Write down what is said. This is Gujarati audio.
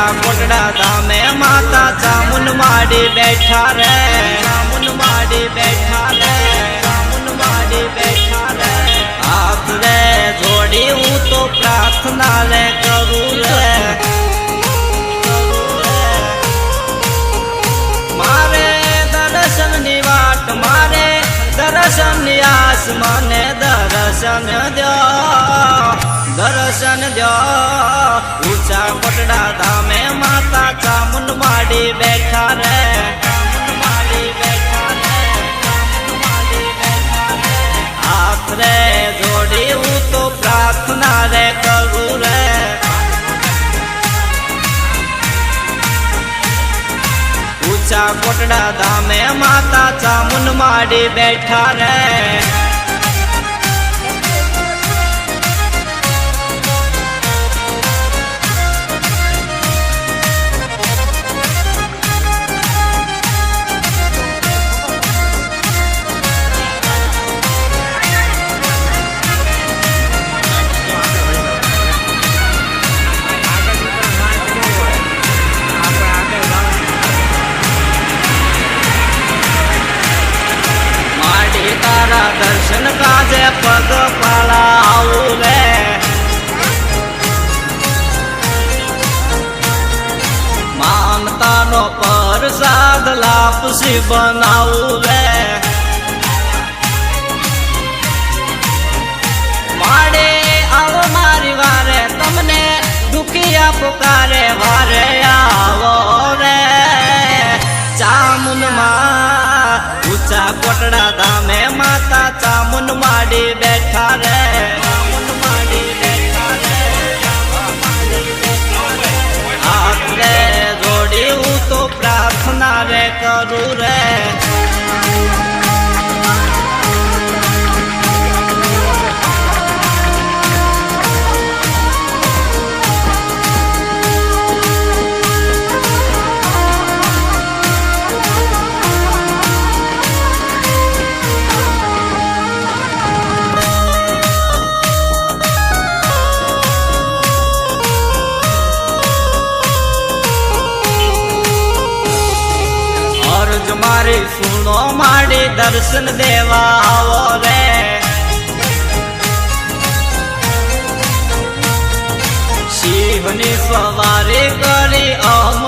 કોટડા ધામે માતા ચામુન માડી બેઠા રે. ચામુન માડી બેઠા રે. ચામુન માડી બેઠા રે. હાથ રે જોડી હું તો પ્રાર્થના રે કરું રે. મારે દર્શનની વાટ, મારે દર્શનની આસ, મને દર્શન દો દર્શન દો. ઊંચા પટડા ધામે માતા ચામુંડ માડી બેઠા રે હાથ રે જોડી હું તો પ્રાર્થના રે કરું રે. ઊંચા કોટડા ધામે માતા ચામુંડ માડી બેઠા રે. કાજે પગ પાળા આવું રે માનતાનો પરસાદ લાપસી બનાવું રે માડે આવો મારી વારે, તમને દુખિયા પુકારે. ચામુનમાં ઊંચા કોટડા ધામે માતા ચામુન માડી બેઠા રે. અરજ મારી સુનો માડી દર્શન દેવા આવો રે. શિવની સવારી કરી અમ